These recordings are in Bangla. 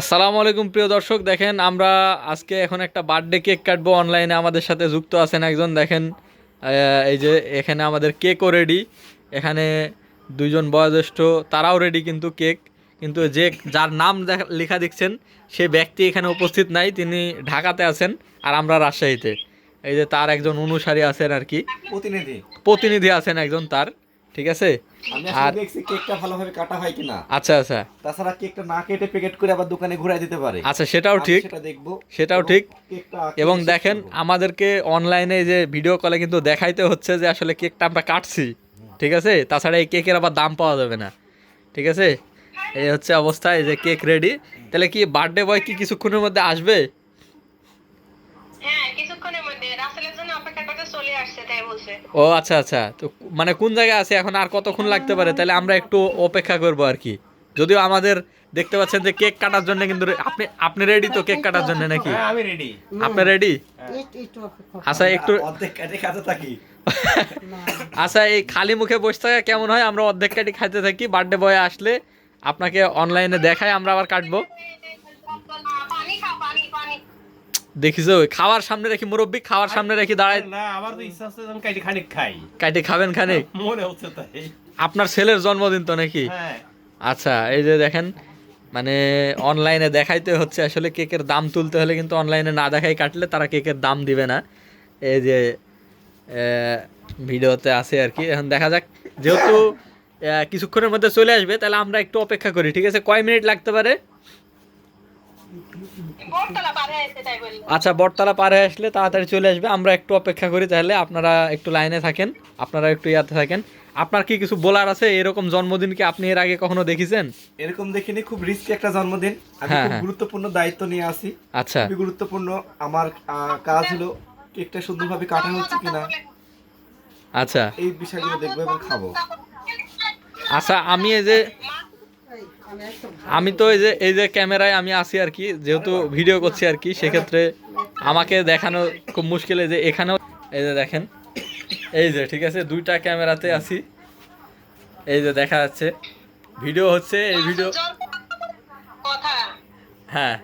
আসসালামু আলাইকুম প্রিয় দর্শক। দেখেন আমরা আজকে এখন একটা বার্থডে কেক কাটবো অনলাইনে আমাদের সাথে যুক্ত আছেন একজন দেখেন এই যে এখানে আমাদের কেকও রেডি এখানে দুইজন বয়োজ্যেষ্ঠ তারাও রেডি কিন্তু কেক কিন্তু যে যার নাম লেখা দেখছেন সে ব্যক্তি এখানে উপস্থিত নাই। তিনি ঢাকাতে আছেন আর আমরা রাজশাহীতে। এই যে তার একজন অনুসারী আছেন আর কি। প্রতিনিধি। প্রতিনিধি আছেন একজন তার। ঠিক আছে? আর দেখছি কেকটা ভালোভাবে কাটা হয় কিনা। আচ্ছা আচ্ছা। তাছাড়া কেকটা না কেটে প্যাকেট করে আবার দোকানে ঘুরাই দিতে পারে। আচ্ছা সেটাও ঠিক। সেটা দেখব। সেটাও ঠিক। এবং দেখেন আমাদেরকে অনলাইনে যে ভিডিও কলে কিন্তু দেখাইতে হচ্ছে যে আসলে কেকটা আমরা কাটছি। ঠিক আছে? তাছাড়া এই কেকের আবার দাম পাওয়া যাবে না। ঠিক আছে? এই হচ্ছে অবস্থা এই যে কেক রেডি তাহলে কি বার্থডে বয় কি কিছুক্ষণের মধ্যে আসবে হ্যাঁ কিছুক্ষণের মধ্যে রাসেলের জন্য অপেক্ষা করতে চলে আসছে তাই বলছে। ও আচ্ছা আচ্ছা। তো মানে কোন জায়গায় আছে? এখন আর কতক্ষণ লাগতে পারে? তাহলে আমরা একটু অপেক্ষা করব আর কি। যদিও আমাদের দেখতে পাচ্ছেন যে কেক কাটার জন্য কিন্তু আপনি আপনি রেডি তো কেক কাটার জন্য নাকি? হ্যাঁ আমি রেডি আপনি রেডি আচ্ছা একটু অর্ধেক কেটে খাতে থাকি। আচ্ছা এই খালি মুখে বসে থাকা কেমন হয়? আমরা অর্ধেক কাটি খাইতে থাকি। বার্থডে বয় আসলে আপনাকে অনলাইনে দেখায় আমরা আবার কাটবো। খাওয়ার সামনে রেখি মুরব্বী খাওয়ার সামনে রেখে দাঁড়ায় না আমার তো ইচ্ছা আমি কাইটি খানিক খাই। কাটে খাবেন খানিক? মনে হচ্ছে তাই। আপনার ছেলের জন্মদিন তো নাকি? হ্যাঁ। আচ্ছা এই যে দেখেন মানে অনলাইনে দেখাইতে হচ্ছে আসলে কেকের দাম তুলতে হলে কিন্তু অনলাইনে না দেখাই কাটলে তারা কেকের দাম দিবে না। এই যে ভিডিওতে আছে আর কি। এখন দেখা যাক যেহেতু কিছুক্ষণের মধ্যে চলে আসবে তাহলে আমরা একটু অপেক্ষা করি ঠিক আছে? কয় মিনিট লাগতে পারে বটতলা পার হয়েছে তাই বলল আচ্ছা বটতলা পার আসলে তাড়াতাড়ি চলে আসবে। আমরা একটু অপেক্ষা করি তাহলে আপনারা একটু লাইনে থাকেন আপনারা একটু ইয়াতে থাকেন। আপনার কি কিছু বলার আছে? এরকম জন্মদিন কি আপনি এর আগে কখনো দেখেছেন? এরকম দেখিনি খুব রিস্কি একটা জন্মদিন। আমি হ্যাঁ, খুব হ্যাঁ। গুরুত্বপূর্ণ দায়িত্ব নিয়ে আসি আচ্ছা। খুবই গুরুত্বপূর্ণ। আমার কাজ হলো কেকটা সুন্দরভাবে কাটা হচ্ছে কিনা আচ্ছা। এই বিষয়গুলো দেখব এবং খাব। আচ্ছা আমি এই যে আমি তো এই যে এই যে ক্যামেরায় আমি আছি আর কি, যেহেতু ভিডিও করছি আর কি, সেক্ষেত্রে আমাকে দেখানো খুব মুশকিল। এই যে এখানেও, এই যে দেখেন, এই যে, ঠিক আছে, দুইটা ক্যামেরাতে আছি। এই যে দেখা যাচ্ছে, ভিডিও হচ্ছে, এই ভিডিও হ্যাঁ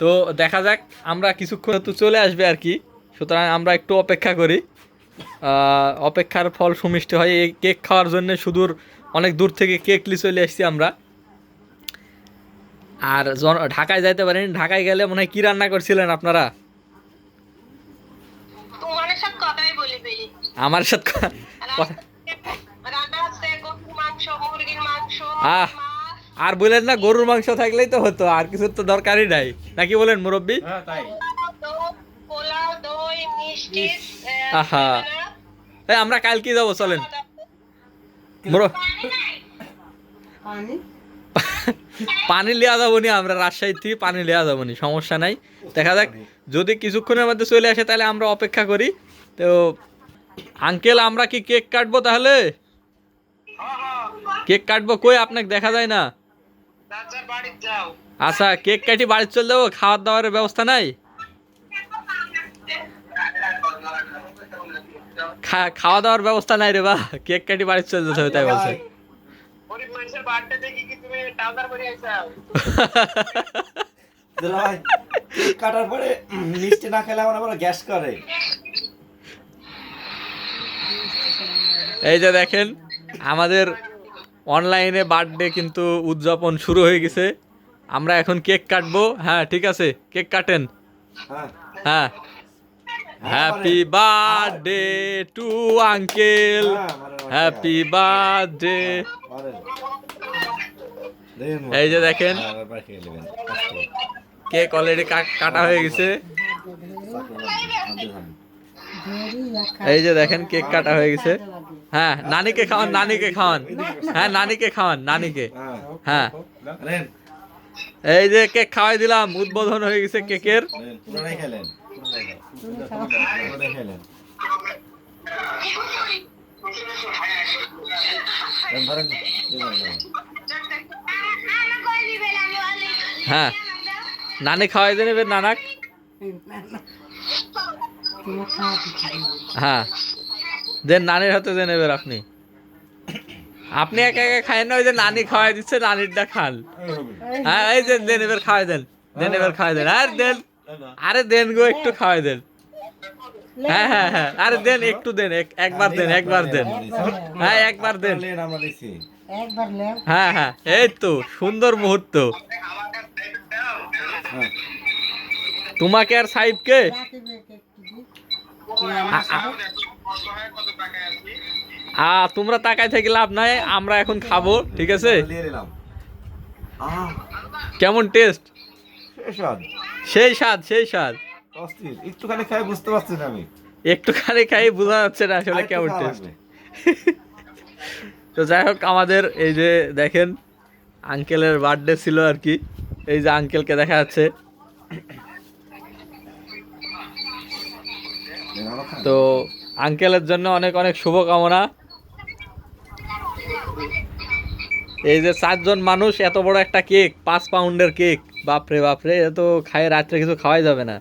তো দেখা যাক, আমরা কিছুক্ষণ তো চলে আসবে আর কি, সুতরাং আমরা একটু অপেক্ষা করি। অপেক্ষার ফল সুমিষ্ট হয়, এই কেক খাওয়ার জন্য সুদূর, অনেক দূর থেকে কেক লি চলে এসেছি আমরা। আর ঢাকায় যাইতে পারেন ঢাকায় গেলে মনে হয় কি রান্না করছিলেন আপনারা? তোমার সাথে কথাই বলি পেলি আমার সাথে আহ। আর বলেন না গরুর মাংস থাকলেই তো হতো আর কিছু তো দরকারই নাই। নাকি বলেন মুরব্বী? হ্যাঁ আহা। আমরা কালকে যাব চলেন। মুর পানি লিয়া যাব নি, আমরা রাজশাহী থেকে পানি লিয়া যাব নি, সমস্যা নাই। দেখা যাক, যদি কিছুক্ষণের মধ্যে চলে আসে তাহলে আমরা অপেক্ষা করি। তো আঙ্কেল আমরা কি কেক কাটবো তাহলে? কেক কাটবো কই? আপনাকে দেখা যায় না? আচ্ছা কেক কাটি বাড়ি চলে যাব, খাওয়ার দাওয়ার ব্যবস্থা নাই? খাওয়া দাওয়ার ব্যবস্থা নাই রে বা কেক কাটি বাড়ি চলে যেতে হবে তাই বলছে। গরিব মানুষের বাড়িতে দেখি কি তুমি টাউদার কাটার পরে মিষ্টি না খেলে আমার আবার গ্যাস করে। এই যে দেখেন আমাদের অনলাইনে বার্থডে কিন্তু উদযাপন শুরু হয়ে গেছে। আমরা এখন কেক কাটবো। হ্যাঁ ঠিক আছে কেক কাটেন। হ্যাঁ। হ্যাঁ। হ্যাপি বার্থডে টু আঙ্কেল হ্যাঁ। হ্যাপি বার্থডে এই যে দেখেন। হ্যাঁ। কেক অলরেডি কাটা হয়ে গেছে? এই যে দেখেন কেক কাটা হয়ে গেছে। হ্যাঁ নানিকে খাওয়ান নানিকে খাওয়ান। হ্যাঁ নানিকে খাওয়ান নানিকে। হ্যাঁ, হ্যাঁ এই যে কেক খাওয়াই দিলাম উদ্বোধন হয়ে গেছে কেকের। হ্যাঁ। নানি খাওয়াই দিয়ে নেবেন নানাক। হ্যাঁ। দেন নানির হাতে দিয়ে নেবেন আপনি আপনি একা একা খায়েন না ওই যে নানি খাওয়াই দিচ্ছে নানিরটা খান। হ্যাঁ এই দেন দেন এবার খাওয়াই দেন। দেন এবার খাওয়াই দেন। আর দেন। আরে দেন গো একটু খাওয়াই দেন। হ্যাঁ হ্যাঁ হ্যাঁ আরে দেন একটু দেন একবার দেন একবার দেন। হ্যাঁ একবার দেন। হ্যাঁ হ্যাঁ এই তো সুন্দর মুহূর্ত। তোমাকে আর সাহেবকে আ তোমরা তাকায় থেকে লাভ নাই আমরা এখন খাব ঠিক আছে? কেমন টেস্ট সেই স্বাদ সেই স্বাদ। অস্থির। একটুখানি খাই বুঝতে পারছি না আমি। একটুখানি খাই বোঝা যাচ্ছে না আসলে কেমন টেস্ট তো যাই হোক আমাদের এই যে দেখেন আঙ্কেলের বার্থডে ছিল আর কি। এই যে আঙ্কেলকে দেখা যাচ্ছে। তো আঙ্কেলের জন্য অনেক অনেক শুভকামনা। এই যে চারজন মানুষ, এত বড় একটা কেক পাঁচ পাউন্ডের কেক বাপরে বাপরে, এ তো খায়, রাত্রে কিছু খাওয়াই যাবে না।